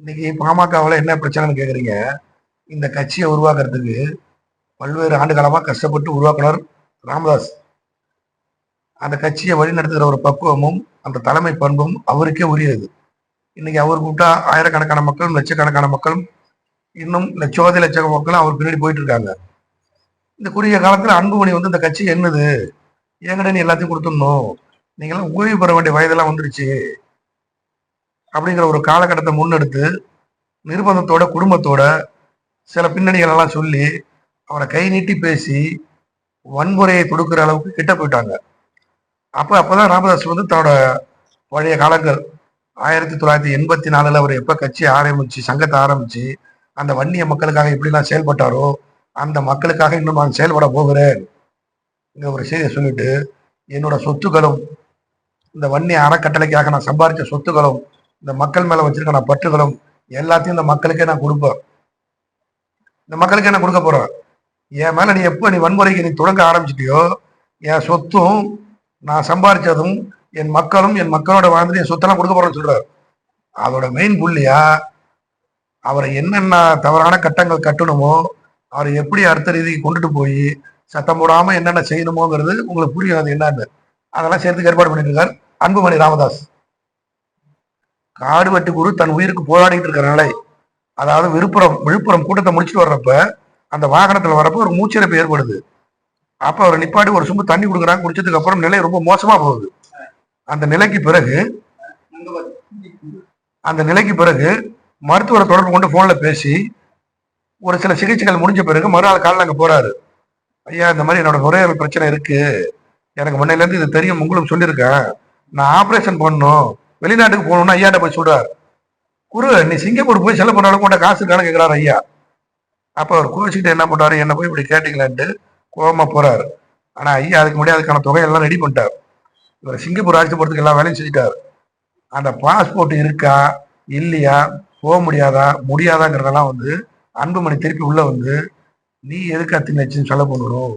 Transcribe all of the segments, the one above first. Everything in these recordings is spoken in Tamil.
இன்னைக்கு பாமகவில் என்ன பிரச்சனைன்னு கேட்குறீங்க இந்த கட்சியை உருவாக்குறதுக்கு பல்வேறு ஆண்டு காலமாக கஷ்டப்பட்டு உருவாக்குனர் ராமதாஸ். அந்த கட்சியை வழிநடத்துகிற ஒரு பக்குவமும் அந்த தலைமை பண்பும் அவருக்கே உரியது. இன்னைக்கு அவர் கூப்பிட்டா ஆயிரக்கணக்கான மக்களும் லட்சக்கணக்கான மக்களும் இன்னும் லட்சோதி லட்ச மக்களும் அவர் பின்னாடி போயிட்டு இருக்காங்க. இந்த குறுகிய காலத்தில் அன்புமணி வந்து இந்த கட்சி என்னது? என்கிட்ட நீ எல்லாத்தையும் கொடுத்துடணும். நீங்களாம் ஓய்வு பெற வேண்டிய வயதெல்லாம் வந்துருச்சு. அப்படிங்கிற ஒரு காலகட்டத்தை முன்னெடுத்து நிர்பந்தத்தோட குடும்பத்தோட சில பின்னணிகள் எல்லாம் சொல்லி அவரை கை நீட்டி பேசி வன்முறையை கொடுக்குற அளவுக்கு கிட்ட போயிட்டாங்க. அப்போ அப்போதான் ராமதாஸ் வந்து தன்னோட பழைய காலங்கள் ஆயிரத்தி தொள்ளாயிரத்தி எண்பத்தி நாலுல அவர் எப்ப கட்சி ஆரம்பிச்சு சங்கத்தை ஆரம்பிச்சு அந்த வன்னிய மக்களுக்காக எப்படிலாம் செயல்பட்டாரோ அந்த மக்களுக்காக இன்னும் நான் செயல்பட போகிறேன் ஒரு செய்தியை சொல்லிட்டு என்னோட சொத்துக்களும் இந்த வன்னிய அறக்கட்டளைக்காக நான் சம்பாதிச்ச சொத்துக்களும் இந்த மக்கள் மேல வச்சிருக்க நான் பற்றுகளும் எல்லாத்தையும் இந்த மக்களுக்கே நான் கொடுப்பேன் இந்த மக்களுக்கே நான் கொடுக்க போறேன். என் மேல நீ எப்போ நீ வன்முறைக்கு நீ தொடங்க ஆரம்பிச்சிட்டியோ என் சொத்தும் நான் சம்பாதிச்சதும் என் மக்களும் என் மக்களோட வாழ்ந்து என் சொத்தெல்லாம் கொடுக்க போறேன்னு சொல்றாரு. அதோட மெயின் புள்ளியா அவரை என்னென்ன தவறான கட்டங்கள் கட்டணுமோ அவரை எப்படி அடுத்த ரீதிக்கு கொண்டுட்டு போய் சத்தம் போடாம என்னென்ன செய்யணுமோங்கிறது உங்களுக்கு புரியும் அது என்னன்னு. அதெல்லாம் சேர்த்து ஏற்பாடு பண்ணிட்டு இருக்கார் அன்புமணி ராமதாஸ். காடு வெட்டு குரு தன் உயிருக்கு போராடிட்டு இருக்கிற நிலை அதாவது விழுப்புரம் விழுப்புரம் கூட்டத்தை முடிச்சுட்டு வர்றப்ப அந்த வாகனத்தில் வரப்ப ஒரு மூச்சிறப்பு ஏற்படுது. அப்போ அவர் நிப்பாட்டி ஒரு சும்பு தண்ணி கொடுக்குறாங்க குடிச்சதுக்கு அப்புறம் நிலை ரொம்ப மோசமாக போகுது. அந்த நிலைக்கு பிறகு அந்த நிலைக்கு பிறகு மருத்துவரை தொடர்பு கொண்டு ஃபோனில் பேசி ஒரு சில சிகிச்சைகள் முடிஞ்ச பிறகு மறுநாள் காலையில் அங்கே போகிறாரு ஐயா இந்த மாதிரி என்னோட நுரையீரல் பிரச்சனை இருக்குது எனக்கு முன்னையிலேருந்து இது தெரியும் உங்களும் சொல்லியிருக்கேன். நான் ஆப்ரேஷன் பண்ணணும். வெளிநாட்டுக்கு போகணும்னா ஐயாட்ட போய் சொல்றாரு. குரு நீ சிங்கப்பூர் போய் செலவு பண்ண அளவுக்கு காசு இருக்கான்னு கேட்கிறாரு ஐயா. அப்ப அவர் கோச்சிக்கிட்டு என்ன பண்றாரு? என்ன போய் இப்படி கேட்டீங்களான்ட்டு கோவமா போறாரு. ஆனா ஐயா அதுக்கு முன்னாடி அதுக்கான தொகையெல்லாம் ரெடி பண்ணிட்டார். இவர் சிங்கப்பூர் ஆட்சி போறதுக்கு எல்லா வேலையும் செஞ்சுட்டார். அந்த பாஸ்போர்ட் இருக்கா? இல்லையா? போக முடியாதா? முடியாதாங்கிறதெல்லாம் வந்து அன்புமணி திருப்பி உள்ள வந்து நீ எதுக்கு அத்தின் வச்சுன்னு சொல்ல பண்ணணும்?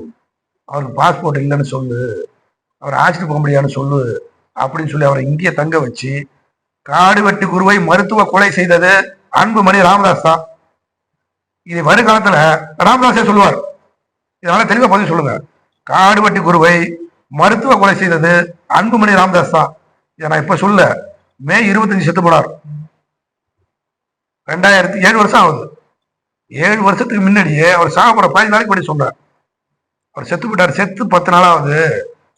அவருக்கு பாஸ்போர்ட் இல்லைன்னு சொல்லு. அவர் ஆட்சிக்கு போக முடியாதுன்னு சொல்லு. அப்படின்னு சொல்லி அவரை இங்கே தங்க வச்சு காடுவட்டி குருவை மருத்துவ கொலை செய்தது அன்புமணி ராமதாஸ் தான். இது வருங்காலத்துல ராமதாஸே சொல்லுவார். இதனால தெளிவா பதில் சொல்லுங்க. காடு வெட்டி குருவை மருத்துவ கொலை செய்தது அன்புமணி ராமதாஸ் தான். இதை நான் இப்ப சொல்ல மே இருபத்தஞ்சு செத்து போனார். ரெண்டாயிரத்தி ஏழு வருஷம் ஆகுது. ஏழு வருஷத்துக்கு முன்னாடியே அவர் சாப்பிட பதினஞ்சு நாளைக்கு முன்னாடி சொல்றார். அவர் செத்து போயிட்டார். செத்து பத்து நாளாவது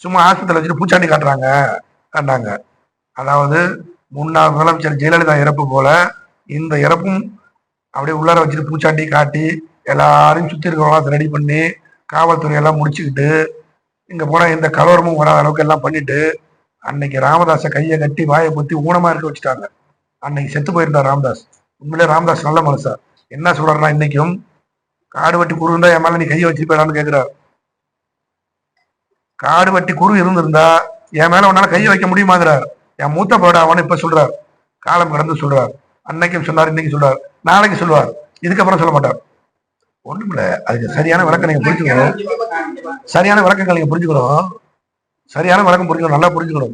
சும்மா ஆஸ்பத்திரியில் வச்சுட்டு பூச்சாண்டி காட்டுறாங்க. கண்டாங்க. அதாவது முன்னாள் முதலமைச்சர் ஜெயலலிதா இறப்பு போல இந்த இறப்பும் அப்படியே உள்ளார வச்சுட்டு பூச்சாட்டி காட்டி எல்லாரையும் சுத்தி இருக்கிறவங்களாம் ரெடி பண்ணி காவல்துறை எல்லாம் முடிச்சுக்கிட்டு இங்க போனா எந்த கலவரமும் வராத அளவுக்கு எல்லாம் பண்ணிட்டு அன்னைக்கு ராமதாஸை கையை கட்டி வாயை பொத்தி ஊனமா இருக்க வச்சுட்டாங்க. அன்னைக்கு செத்து போயிருந்தார் ராமதாஸ். உண்மையிலே ராமதாஸ் நல்ல மனுஷன் என்ன சொல்றாருன்னா இன்னைக்கும் காடு வட்டி குரு இருந்தா என் மேல நீ கையை வச்சிருப்பேடான்னு கேக்குறாரு. காடு வட்டி குரு இருந்திருந்தா என் மேல உன்னால கையை வைக்க முடியுமாங்கிறார். என் மூத்த போட அவனு இப்ப சொல்றார். காலம் கடந்து சொல்றார். அன்னைக்கும் சொன்னார் இன்னைக்கு சொல்றார். நாளைக்கு சொல்லுவார் இதுக்கப்புறம் சொல்ல மாட்டார். ஒண்ணுமில்ல. அதுக்கு சரியான விளக்கம் நீங்க புரிஞ்சுக்கணும். சரியான விளக்கங்கள் நீங்க புரிஞ்சுக்கணும். சரியான விளக்கம் புரிஞ்சுக்கணும் நல்லா புரிஞ்சுக்கணும்.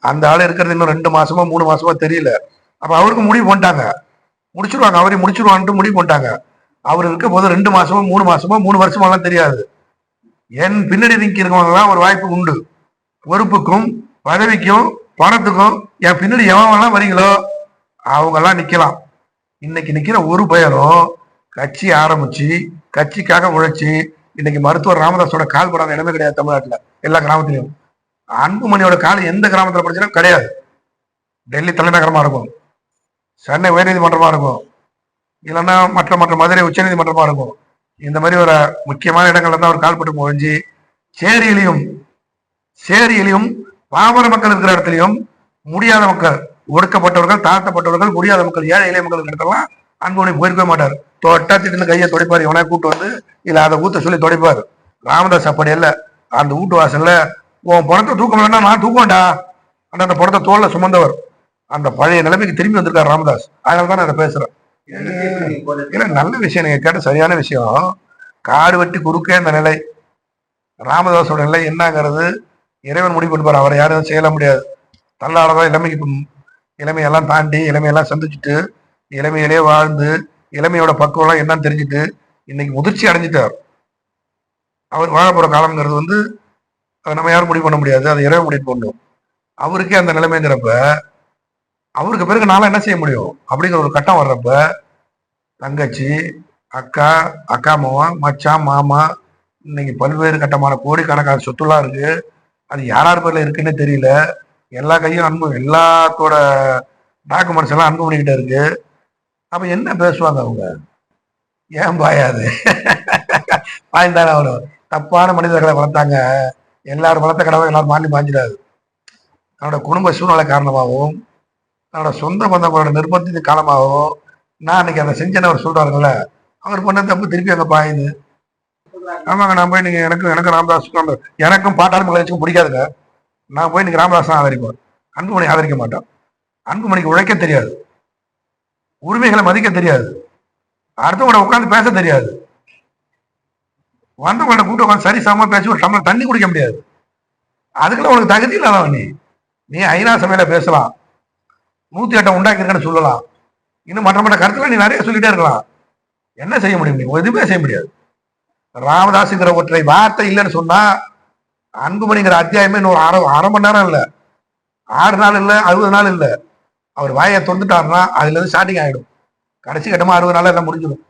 அந்த ஆள் இருக்கிறது இன்னும் ரெண்டு மாசமா மூணு மாசமா தெரியல. அப்ப அவருக்கு முடிவு பண்ணிட்டாங்க. முடிச்சிருவாங்க. அவரை முடிச்சிருவான்ட்டு முடிவு பண்ணிட்டாங்க. அவர் இருக்க போது ரெண்டு மாசமா மூணு மாசமா மூணு வருஷமாலாம் தெரியாது. என் பின்னாடி நிற்கிறவங்கலாம் ஒரு வாய்ப்பு உண்டு. பொறுப்புக்கும் பதவிக்கும் பணத்துக்கும் என் பின்னாடி எவன்லாம் வரீங்களோ அவங்கெல்லாம் நிக்கலாம். இன்னைக்கு நிக்கிற ஒரு பயரும் கட்சி ஆரம்பிச்சு கட்சிக்காக உழைச்சி இன்னைக்கு மருத்துவர் ராமதாஸோட கால் படாத இடமே கிடையாது தமிழ்நாட்டுல எல்லா கிராமத்திலையும். அன்புமணியோட கால் எந்த கிராமத்துல படிச்சாலும் கிடையாது. டெல்லி தலைநகரமா இருக்கும். சென்னை உயர்நீதிமன்றமா இருக்கும். இல்லைன்னா மற்ற மற்ற மதுரை உச்சநீதிமன்றமா இருக்கும். இந்த மாதிரி ஒரு முக்கியமான இடங்கள்ல தான் அவர் கால்பட்டு முடிஞ்சு சேரியிலையும் சேரியிலையும் பாமர மக்கள் இருக்கிற இடத்துலையும் முடியாத மக்கள் ஒடுக்கப்பட்டவர்கள் தாழ்த்தப்பட்டவர்கள் முடியாத மக்கள் ஏழை இளைய மக்கள் இடத்தெல்லாம் அன்புமணி போயிருக்கவே மாட்டார். தொட்டா திட்டு கையை துடைப்பார் இவனை கூட்டு வந்து இல்லை அதை ஊத்த சொல்லி தொடைப்பார். ராமதாஸ் அப்படி இல்லை. அந்த வீட்டு வாசல்ல உன் பணத்தை தூக்க வேண்டாம் நான் தூக்கவேண்டா ஆனால் அந்த பணத்தை தோல்ல சுமந்தவர். அந்த பழைய நிலைமைக்கு திரும்பி வந்திருக்கார் ராமதாஸ். அதனால தான் நான் அதை பேசுறேன். இல்லை நல்ல விஷயம் நீங்க கேட்ட சரியான விஷயம். காடு வெட்டி குறுக்கே இந்த நிலை. ராமதாஸோட நிலை என்னங்கிறது இறைவன் முடிவு பண்ணுவார். அவரை யாரும் செய்யல முடியாது. தள்ளாடதான் இளமைக்கு இளமையெல்லாம் தாண்டி இளமையெல்லாம் சந்திச்சுட்டு இளமையிலே வாழ்ந்து இளமையோட பக்குவம்லாம் என்னன்னு தெரிஞ்சுட்டு இன்னைக்கு முதிர்ச்சி அடைஞ்சிட்டார். அவர் வாழ போற காலம்ங்கிறது வந்து அதை நம்ம யாரும் முடிவு பண்ண முடியாது. அதை இறைவன் முடிவு பண்ணும். அவருக்கே அந்த நிலைமைங்கிறப்ப அவருக்கு பிறகு நாளா என்ன செய்ய முடியும்? அப்படிங்கிற ஒரு கட்டம் வர்றப்ப தங்கச்சி அக்கா அக்கா மாமா மச்சான் மாமா இன்னைக்கு பல்வேறு கட்டமான கோடிக்கணக்கான சொத்துலாம் இருக்குது அது யார் யார் பேர்ல இருக்குன்னு தெரியல. எல்லா கையும் அன்பு எல்லாத்தோட டாக்குமெண்ட்ஸ் எல்லாம் அன்பு பண்ணிக்கிட்டே இருக்கு. அப்ப என்ன பேசுவாங்க அவங்க? ஏன் பாயாது? பாய்ந்தானே அவரும் தப்பான மனிதர்களை வளர்த்தாங்க. எல்லாரும் வளர்த்த கடவை எல்லாரும் மாறி மாஞ்சிடாது தன்னோட குடும்ப சூழ்நிலை காரணமாகவும் தன்னோட சொந்த பந்தங்களோட நிர்பந்தத்தின் காலமாகவும் நான் அன்னைக்கு அதை செஞ்சேன்னு அவர் சொல்றாருங்கள அவர் பண்ண தப்பு திருப்பி அங்கே பாயுது. ஆமாங்க நான் போய் நீங்க எனக்கு எனக்கும் ராமதாஸுக்கும் அந்த- எனக்கும் பாட்டாளி மகளிருக்கும் பிடிக்காதுங்க. நான் போய் நீங்க ராமதாஸ் தான் அன்புமணி ஆதரிக்க மாட்டோம். அன்புமணிக்கு உழைக்க தெரியாது. உரிமைகளை மதிக்க தெரியாது. அடுத்தவங்கள உட்காந்து பேச தெரியாது. வந்தவங்கள கூட்ட உட்காந்து சரி சமமா பேசி ஒரு சம்பளம் தண்ணி குடிக்க முடியாது. அதுக்கெல்லாம் உனக்கு தகுதி இல்லாதவன் நீ. நீ ஐநா சபையில பேசலாம். நூத்தி எட்டை உண்டாக்கிருக்கேன்னு சொல்லலாம். இன்னும் மற்ற மற்ற கருத்துல நீ நிறைய சொல்லிட்டே இருக்கலாம். என்ன செய்ய முடியும்? நீ எதுவுமே செய்ய முடியாது. ராமதாஸுங்கிற ஒற்றை வார்த்தை இல்லைன்னு சொன்னா அன்புமணிங்கிற அத்தியாயமே இன்னொரு அரை அரை மணி நேரம் இல்லை. ஆறு நாள் இல்லை அறுபது நாள் இல்லை. அவர் வாயை தொந்துட்டாருன்னா அதுல இருந்து ஸ்டார்டிங் ஆகிடும் கடைசி கட்டமா அறுபது நாள் எல்லாம் முடிஞ்சிடும்.